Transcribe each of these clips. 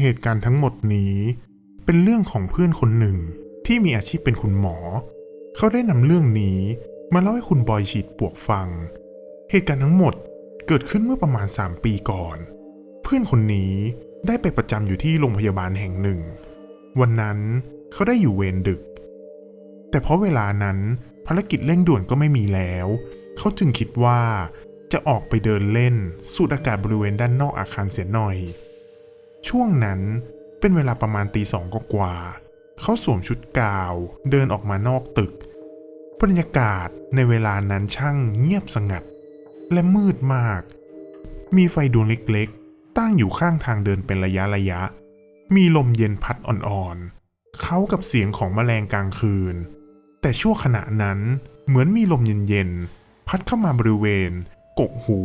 เหตุการณ์ทั้งหมดนี้ เป็นเรื่องของเพื่อนคนหนึ่งที่มีอาชีพเป็นคุณหมอ เขาได้นำเรื่องนี้ มาเล่าให้คุณบอยฉีดปวกฟัง เหตุการณ์ทั้งหมดเกิดขึ้นเมื่อประมาณ 3 ปีก่อน เพื่อนคนนี้ได้ไปประจำอยู่ที่โรงพยาบาลแห่งหนึ่ง วันนั้นเขาได้อยู่เวรดึก แต่เพราะเวลานั้นภารกิจเร่งด่วนก็ไม่มีแล้ว เขาจึงคิดว่าจะออกไปเดินเล่น สูดอากาศบริเวณด้านนอกอาคารเสียหน่อย ช่วงนั้นเป็นเวลาประมาณตีสองกกว่า เขาสวมชุดกาว เดินออกมานอกตึก บรรยากาศในเวลานั้นช่างเงียบสงัด และมืดมาก มีไฟดวงเล็กๆ ตั้งอยู่ข้างทางเดินเป็นระยะระยะ มีลมเย็นพัดอ่อนๆ เขากับเสียงของแมลงกลางคืน แต่ชั่วขณะนั้นเหมือนมีลมเย็นๆ พัดเข้ามาบริเวณ กกหู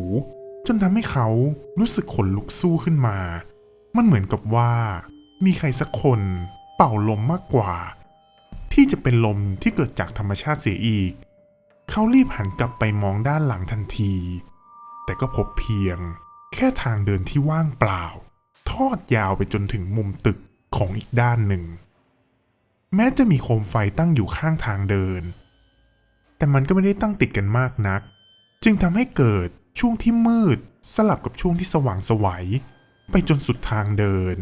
จนทำให้เขารู้สึกขนลุกสู้ขึ้นมา มันเหมือนกับว่า มีใครสักคนเป่าลมมากกว่า ที่จะเป็นลมที่เกิดจากธรรมชาติเสียอีก เขารีบหันกลับไปมองด้านหลังทันที แต่ก็พบเพียง แค่ทางเดินที่ว่างเปล่า ทอดยาวไปจนถึงมุมตึกของอีกด้านหนึ่ง แม้จะมีโคมไฟตั้งอยู่ข้างทางเดิน แต่มันก็ไม่ได้ตั้งติดกันมากนัก จึงทำให้เกิดช่วงที่มืดสลับกับช่วงที่สว่างสวัย ไปจนสุดทางเดิน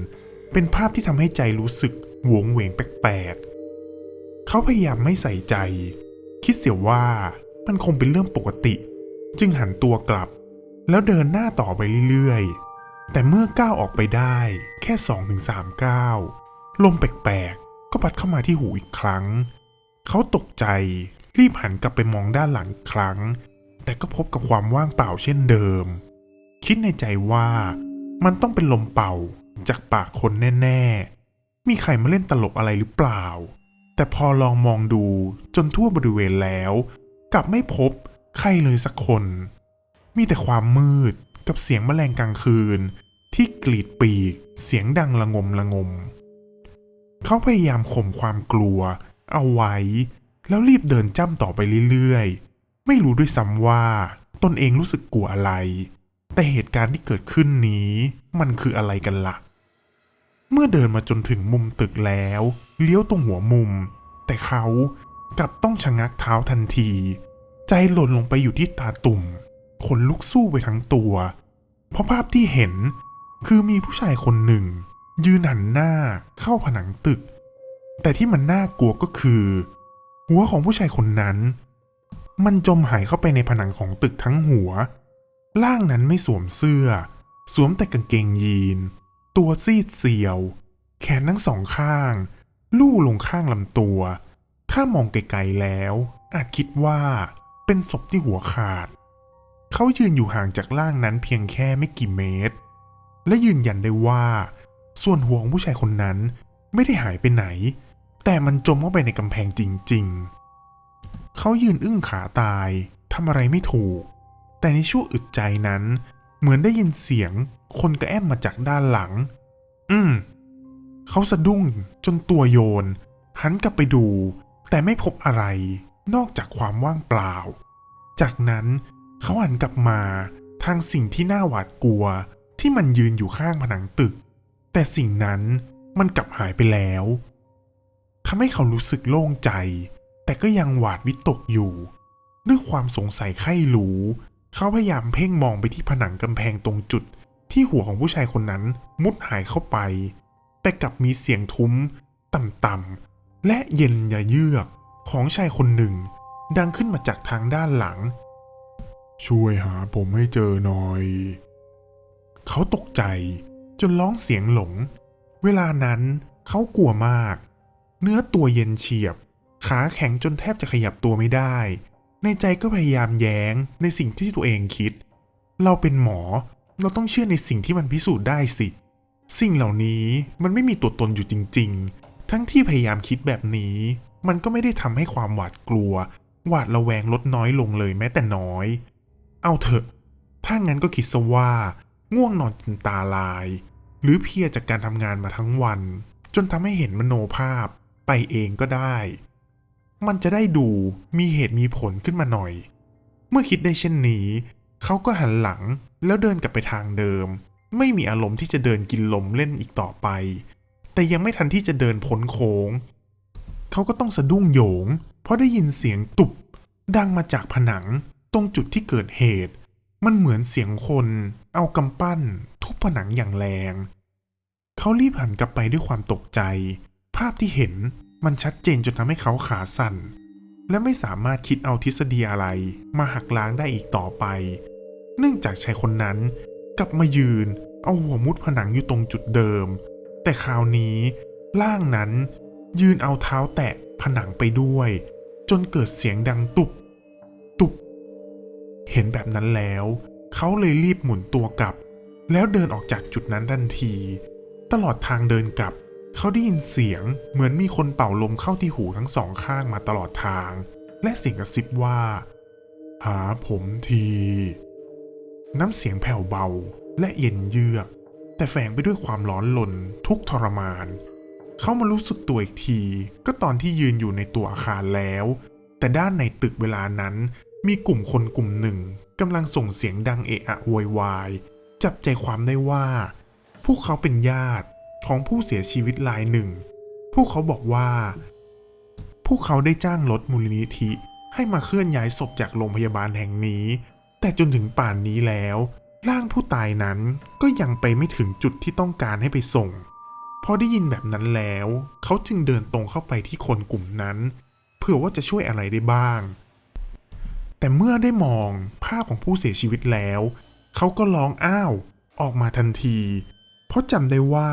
เป็นภาพที่ทำให้ใจรู้สึกหวงเหวงแปลกๆ เขาพยายามไม่ใส่ใจ คิดเสียว่ามันคงเป็นเรื่องปกติ จึงหันตัวกลับ แล้วเดินหน้าต่อไปเรื่อยๆ แต่เมื่อก้าวออกไปได้แค่2-3ถึง3ก้าวลมแปลกๆ ก็พัดเข้ามาที่หูอีกครั้ง เขาตกใจรีบหันกลับไปมองด้านหลังครั้ง แต่ก็พบกับความว่างเปล่าเช่นเดิม คิดในใจว่า มันต้องเป็นลมเป่าจากปากคนแน่ๆ มีใครมาเล่นตลกอะไรหรือเปล่า แต่พอลองมองดูจนทั่วบริเวณแล้ว กลับไม่พบใครเลยสักคน มีแต่ความมืดกับเสียงแมลงกลางคืน ที่กรีดปีกเสียงดังระงมระงม เขาพยายามข่มความกลัว เอาไว้ แล้วรีบเดินจ้ำต่อไปเรื่อยๆ ไม่รู้ด้วยซ้ำว่าตนเองรู้สึกกลัวอะไร แต่เหตุการณ์ที่เกิดขึ้นนี้ มันคืออะไรกันละ่ะ เมื่อเดินมาจนถึงมุมตึกแล้ว เลี้ยวตรงหัวมุม แต่เขากลับต้องชะงักเท้าทันที ใจหล่นลงไปอยู่ที่ตาตุ่มขนลุกสู้ไปทั้งตัว เพราะภาพที่เห็นคือมีผู้ชายคนหนึ่ง ยืนหันหน้าเข้าผนังตึก แต่ที่มันน่ากลัวก็คือ หัวของผู้ชายคนนั้น มันจมหายเข้าไปในผนังของตึกทั้งหัว ร่างนั้นไม่สวมเสื้อ สวมแต่กางเกงยีน ตัวซีดเซียว แขนทั้งสองข้าง ลู่ลงข้างลำตัว ถ้ามองไกลๆแล้ว อาจคิดว่าเป็นศพที่หัวขาด เขายืนอยู่ห่างจากร่างนั้นเพียงแค่ไม่กี่เมตร และยืนยันได้ว่า ส่วนหัวของผู้ชายคนนั้นไม่ได้หายไปไหน แต่มันจมเข้าไปในกำแพงจริง ๆ เขายืนอึ้งขาตายทำอะไรไม่ถูก แต่ในช่วงอึดใจนั้น เหมือนได้ยินเสียงคนกระแอมมาจากด้านหลัง อืม เขาสะดุ้งจนตัวโยน หันกลับไปดู แต่ไม่พบอะไรนอกจากความว่างเปล่า จากนั้นเขาหันกลับมาทางสิ่งที่น่าหวาดกลัวที่มันยืนอยู่ข้างผนังตึก แต่สิ่งนั้นมันกลับหายไปแล้วทำให้เขารู้สึกโล่งใจ แต่ก็ยังหวาดวิตกอยู่ ด้วยความสงสัยใคร่รู้ เขาพยายามเพ่งมองไปที่ผนังกำแพงตรงจุด ที่หัวของผู้ชายคนนั้นมุดหายเข้าไป แต่กลับมีเสียงทุ้ม ต่ำๆและเย็นยะเยือกของชายคนหนึ่ง ดังขึ้นมาจากทางด้านหลัง ช่วยหาผมให้เจอหน่อย เขาตกใจจนร้องเสียงหลง เวลานั้นเขากลัวมาก เนื้อตัวเย็นเฉียบ ขาแข็งจนแทบจะขยับตัวไม่ได้ ในใจก็พยายามแย้งในสิ่งที่ตัวเองคิด เราเป็นหมอ เราต้องเชื่อในสิ่งที่มันพิสูจน์ได้สิ สิ่งเหล่านี้มันไม่มีตัวตนอยู่จริง ๆ ทั้งที่พยายามคิดแบบนี้ มันก็ไม่ได้ทำให้ความหวาดกลัว หวาดระแวงลดน้อยลงเลยแม้แต่น้อย เอาเถอะ ถ้างั้นก็คิดซะว่า ง่วงนอนจนตาลาย หรือเพียจากการทำงานมาทั้งวัน จนทำให้เห็นมโนภาพไปเองก็ได้ มันจะได้ดูมีเหตุมีผลขึ้นมาหน่อย เมื่อคิดได้เช่นนี้ เขาก็หันหลังแล้วเดินกลับไปทางเดิม ไม่มีอารมณ์ที่จะเดินกินลมเล่นอีกต่อไป แต่ยังไม่ทันที่จะเดินพ้นโค้ง เขาก็ต้องสะดุ้งโหยง เพราะได้ยินเสียงตุบดังมาจากผนังตรงจุดที่เกิดเหตุ มันเหมือนเสียงคนเอากำปั้น ทุบผนังอย่างแรง เขารีบหันกลับไปด้วยความตกใจ ภาพที่เห็น มันชัดเจนจนทำให้เขาขาสั่น และไม่สามารถคิดเอาทฤษฎีอะไร มาหักล้างได้อีกต่อไป เนื่องจากชายคนนั้นกลับมายืน เอาหัวมุดผนังอยู่ตรงจุดเดิม แต่คราวนี้ร่างนั้นยืนเอาเท้าแตะผนังไปด้วย จนเกิดเสียงดังตุบ ตุบ เห็นแบบนั้นแล้ว เขาเลยรีบหมุนตัวกลับ แล้วเดินออกจากจุดนั้นทันที ตลอดทางเดินกลับ เขาได้ยินเสียงเหมือนมีคนเป่าลมเข้าที่หูทั้งสองข้างมาตลอดทาง และเสียงกระซิบว่า หาผมที น้ำเสียงแผ่วเบาและเย็นเยือก แต่แฝงไปด้วยความร้อนลนทุกทรมาน เขามารู้สึกตัวอีกที ก็ตอนที่ยืนอยู่ในตัวอาคารแล้ว แต่ด้านในตึกเวลานั้นมีกลุ่มคนกลุ่มหนึ่งกำลังส่งเสียงดังเอะอะโวยวาย จับใจความได้ว่า พวกเขาเป็นญาติ ของผู้เสียชีวิตรายหนึ่ง พวกเขาบอกว่า พวกเขาได้จ้างรถมูลนิธิให้มาเคลื่อนย้ายศพจากโรงพยาบาลแห่งนี้ แต่จนถึงป่านนี้แล้ว ร่างผู้ตายนั้นก็ยังไปไม่ถึงจุดที่ต้องการให้ไปส่ง พอได้ยินแบบนั้นแล้ว เขาจึงเดินตรงเข้าไปที่คนกลุ่มนั้น เพื่อว่าจะช่วยอะไรได้บ้าง แต่เมื่อได้มองภาพของผู้เสียชีวิตแล้ว เขาก็ร้องอ้าว ออกมาทันที เพราะจำได้ว่า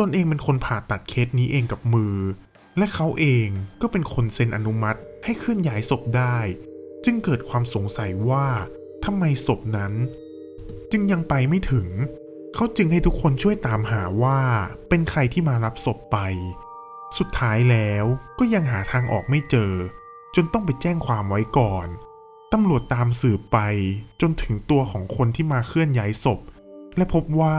ตนเองเป็นคนผ่าตัดเคสนี้เองกับมือ และเขาเองก็เป็นคนเซ็นอนุมัติให้เคลื่อนย้ายศพได้ จึงเกิดความสงสัยว่าทำไมศพนั้น จึงยังไปไม่ถึง เขาจึงให้ทุกคนช่วยตามหาว่าเป็นใครที่มารับศพไป สุดท้ายแล้วก็ยังหาทางออกไม่เจอ จนต้องไปแจ้งความไว้ก่อนตำรวจตามสืบไปจนถึงตัวของคนที่มาเคลื่อนย้ายศพ และพบว่า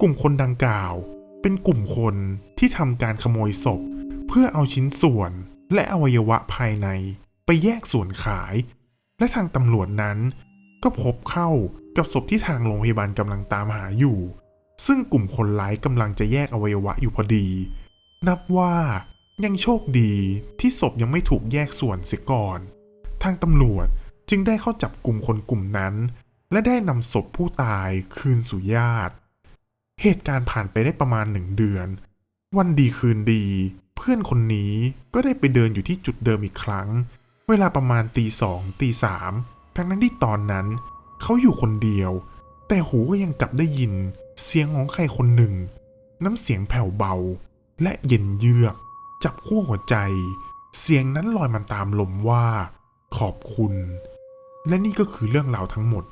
กลุ่มคนดังกล่าว เป็นกลุ่มคนที่ทำการขโมยศพ เพื่อเอาชิ้นส่วนและอวัยวะภายในไปแยกส่วนขาย และทางตำรวจนั้น ก็พบเข้ากับศพที่ทางโรงพยาบาลกำลังตามหาอยู่ ซึ่งกลุ่มคนร้ายกำลังจะแยกอวัยวะอยู่พอดี นับว่ายังโชคดีที่ศพยังไม่ถูกแยกส่วนเสียก่อน ทางตำรวจจึงได้เข้าจับกลุ่มคนกลุ่มนั้น และได้นำศพผู้ตายคืนสู่ญาติ เหตุการณ์ผ่านไปได้ประมาณหนึ่งเดือน วันดีคืนดี เพื่อนคนนี้ก็ได้ไปเดินอยู่ที่จุดเดิมอีกครั้ง เวลาประมาณตีสองตีสามทั้งนั้นที่ตอนนั้น เขาอยู่คนเดียว แต่หูก็ยังกลับได้ยิน เสียงของใครคนหนึ่ง น้ำเสียงแผ่วเบา และเย็นเยือก จับขั้วหัวใจ เสียงนั้นลอยมันตามลมว่า ขอบคุณ และนี่ก็คือเรื่องราวทั้งหมด